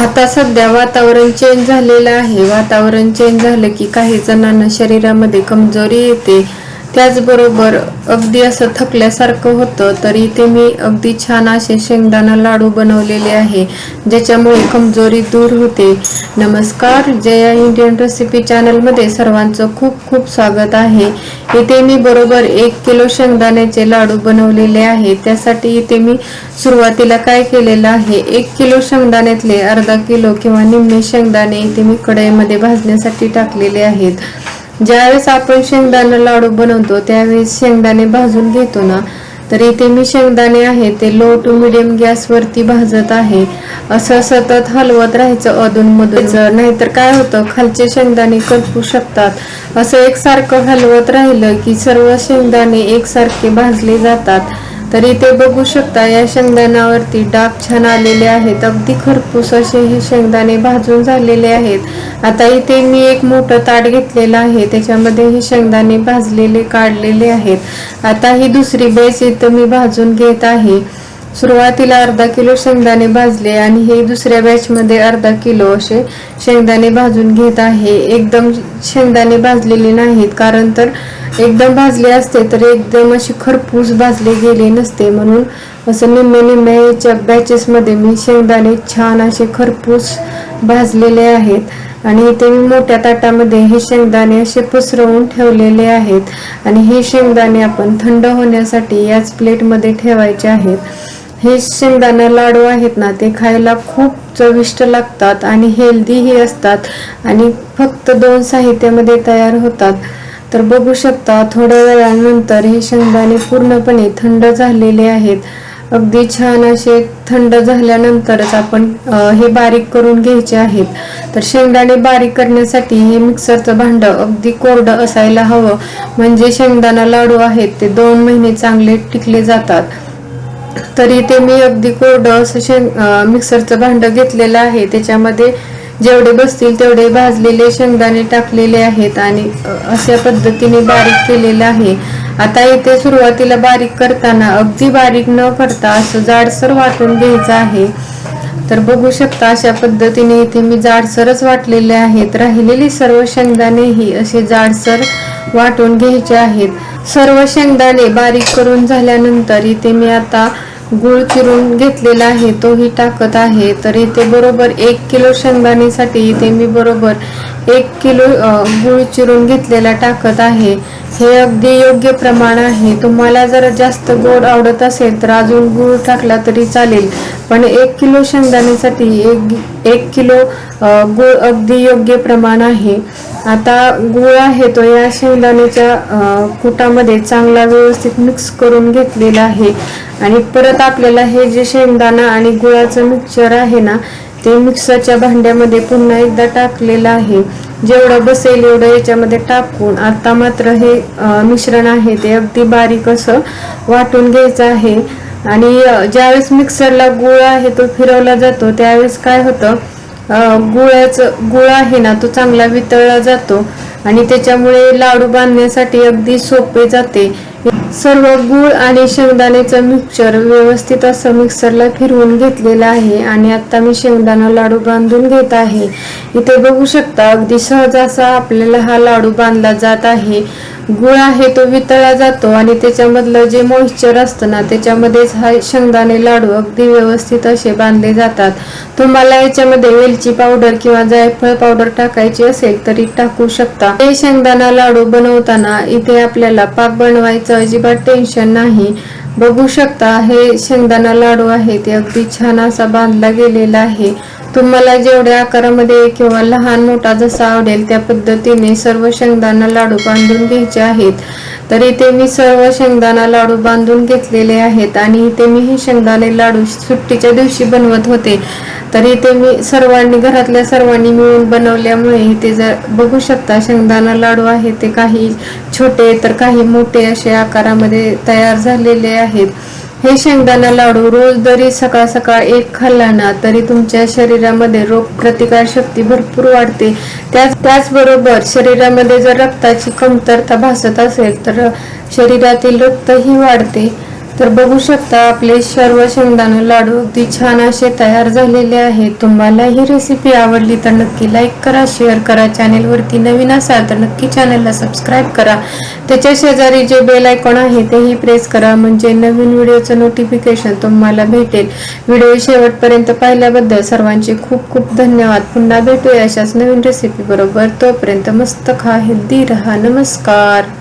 आता सध्या वातावरण चेंज झालेलं आहे. वातावरण चेंज झालं की काही जणांना शरीरामध्ये कमजोरी येते. त्याचबरोबर अगदी असं थकल्यासारखं होतं तरी ते मी अगदी छान असे शेंगदाणा लाडू बनवलेले आहे ज्याच्यामुळे कमजोरी दूर होते. नमस्कार जया इंडियन रेसिपी चॅनलमध्ये सर्वांचं खूप खूप स्वागत आहे. इथे मी बरोबर एक किलो शेंगदाण्याचे लाडू बनवलेले आहे. त्यासाठी इथे मी सुरुवातीला काय केलेलं आहे एक किलो शेंगदाण्यातले अर्धा किलो किंवा निम्मे शेंगदाणे इथे मी कढईमध्ये भाजण्यासाठी टाकलेले आहेत. ज्यावेळेस आपण शेंगदाणा लाडू बनवतो त्यावेळेस शेंगदाणे भाजून घेतो ना तर इथे मी शेंगदाणे आहे ते लो टू मिडियम गॅसवरती भाजत आहे. असं सतत हलवत राहायचं अधूनमधून नाहीतर काय होतं खालचे शेंगदाणे करपू शकतात. असं एकसारखं हलवत राहिलं की सर्व शेंगदाणे एकसारखे भाजले जातात. तर इथे बघू शकता या शेंगदाण्यावरती डाग छान आलेले आहेत. अगदी खरपूस असे हे शेंगदाणे भाजून झालेले आहेत. आता इथे मी एक मोठं ताट घेतलेलं आहे. त्याच्यामध्ये हे शेंगदाणे भाजलेले काढलेले आहेत. आता ही दुसरी बेस इथं मी भाजून घेत आहे. सुरुवातीला अर्धा किलो शेंगदाणे भाजले आणि हे दुसऱ्या बॅचमध्ये अर्धा किलो असे शेंगदाणे भाजून घेत आहे. एकदम शेंगदाणे भाजलेले नाहीत कारण तर एकदम भाजले असते तर एकदम अशी खरपूस भाजले गेले नसते. म्हणून असं निम्मे निम्म्याच्या बॅचेसमध्ये मी शेंगदाणे छान असे खरपूस भाजलेले आहेत. आणि इथे मी मोठ्या ताटामध्ये हे शेंगदाणे असे पसरवून ठेवलेले आहेत. आणि हे शेंगदाणे आपण थंड होण्यासाठी याच प्लेटमध्ये ठेवायचे आहेत. हे शेंगदाणा लाडू आहेत ना ते खायला खूप चविष्ट लागतात आणि हेल्दीही असतात आणि फक्त दोन साहित्यामध्ये तयार होतात. तर बघू शकता थोड्या वेळानंतर हे शेंगदाणे पूर्णपणे थंड झालेले आहेत. अगदी छान असे थंड झाल्यानंतरच आपण हे बारीक करून घ्यायचे आहेत. तर शेंगदाणे बारीक करण्यासाठी हे मिक्सरचं भांडं अगदी कोरडं असायला हवं. म्हणजे शेंगदाणा लाडू आहेत ते दोन महिने चांगले टिकले जातात. तर इथे मी अगदी कोरडं असं शेंग मिक्सरचं भांडं घेतलेलं आहे. त्याच्यामध्ये जेवढे बसतील तेवढे भाजलेले शेंगदाणे टाकलेले आहेत आणि अशा पद्धतीने बारीक केलेलं आहे. आता इथे सुरुवातीला बारीक करताना अगदी बारीक न करता असं जाडसर वाटून घ्यायचं आहे. तर बघू शकता अशा पद्धतीने इथे मी जाडसरच वाटलेले आहेत. राहिलेली सर्व शेंगदाणेही असे जाडसर वाटून घ्यायचे आहेत. सर्व शेंगदाणे बारीक करून झाल्यानंतर इथे मी आता गुळ चिरून घेतलेला आहे तोही टाकत आहे. तर इथे बरोबर एक किलो शेंगदाणेसाठी इथे मी बरोबर एक किलो गुळ चिरून घेतलेला टाकत आहे. हे अगदी योग्य प्रमाण आहे. तुम्हाला जर जास्त गोड आवडत असेल तर अजून गुळ टाकला तरी चालेल. पण एक किलो शेंगदाण्यासाठी एक एक किलो गुळ अगदी योग्य प्रमाण आहे. आता गुळ आहे तो या शेंगदाण्याच्या कुटामध्ये चांगला व्यवस्थित मिक्स करून घेतलेला आहे. आणि परत आपल्याला हे जे शेंगदाणा आणि गुळाचं मिक्सचर आहे ना ते मिक्सरच्या भांड्यामध्ये पुन्हा एकदा टाकलेलं आहे. जेवढं बसेल एवढं याच्यामध्ये टाकून आता मात्र हे मिश्रण आहे ते अगदी बारीक असं वाटून घ्यायचं आहे. आणि ज्यावेळेस मिक्सरला गुळ आहे तो फिरवला जातो त्यावेळेस काय होतं गुळाचं गुळ आहे ना तो चांगला वितळला जातो. आणि त्याच्यामुळे लाडू बांधण्यासाठी अगदी सोपे जाते. सर्व गुळ आणि शेंगदाण्याचं मिक्सचर व्यवस्थित असं मिक्सरला फिरवून घेतलेलं आहे आणि आता मी शेंगदाणा लाडू बांधून घेत आहे. इथे बघू शकता अगदी सहज असा आपल्याला हा लाडू बांधला जात आहे. गुळ आहे तो वितळला जातो आणि त्याच्यामधलं जे मॉइश्चर असतं ना त्याच्यामध्येच हा शेंगदाणे लाडू अगदी व्यवस्थित असे बांधले जातात. तुम्हाला याच्यामध्ये वेलची पावडर किंवा जायफळ पावडर टाकायची असेल तरी टाकू शकता. हे शेंगदाणा लाडू बनवताना इथे आपल्याला पाक बनवायचं अजिबात टेन्शन नाही. बघू शकता हे शेंगदाणा लाडू आहे ते अगदी छान असा बांधला गेलेला आहे. तुम्हाला जेवढ्या आकारामध्ये किंवा लहान मोठा जसा आवडेल त्या पद्धतीने सर्व शेंगदाणा लाडू बांधून घ्यायचे आहेत. तर इथे मी सर्व शेंगदाणा लाडू बांधून घेतलेले आहेत आणि इथे मी हे शेंगदाणे लाडू सुट्टीच्या दिवशी बनवत होते. तर इथे मी सर्वांनी घरातल्या सर्वांनी मिळून बनवल्यामुळे इथे जर बघू शकता शेंगदाणा लाडू आहे ते काही छोटे तर काही मोठे असे आकारामध्ये तयार झालेले आहेत. हे शेंगदाणा लाडू रोज जरी सकाळ सकाळ एक खाल्ला ना तरी तुमच्या शरीरामध्ये रोग प्रतिकार शक्ती भरपूर वाढते. त्याच त्याचबरोबर शरीरामध्ये जर रक्ताची कमतरता भासत असेल तर शरीरातील रक्तही वाढते. तर बघू शकता आपले सर्व शेंगदाणे लाडू अगदी छान असे तयार झालेले आहेत. तुम्हाला ही रेसिपी आवडली तर नक्की लाईक करा शेअर करा. चॅनेलवरती नवीन असाल तर नक्की चॅनलला सबस्क्राईब करा. त्याच्या शेजारी जे बेल आयकॉन आहे तेही प्रेस करा म्हणजे नवीन व्हिडिओचं नोटिफिकेशन तुम्हाला भेटेल. व्हिडिओ शेवटपर्यंत पाहिल्याबद्दल सर्वांचे खूप खूप धन्यवाद. पुन्हा भेटूया अशाच नवीन रेसिपी बरोबर. तोपर्यंत मस्त खा हेल्दी रहा. नमस्कार.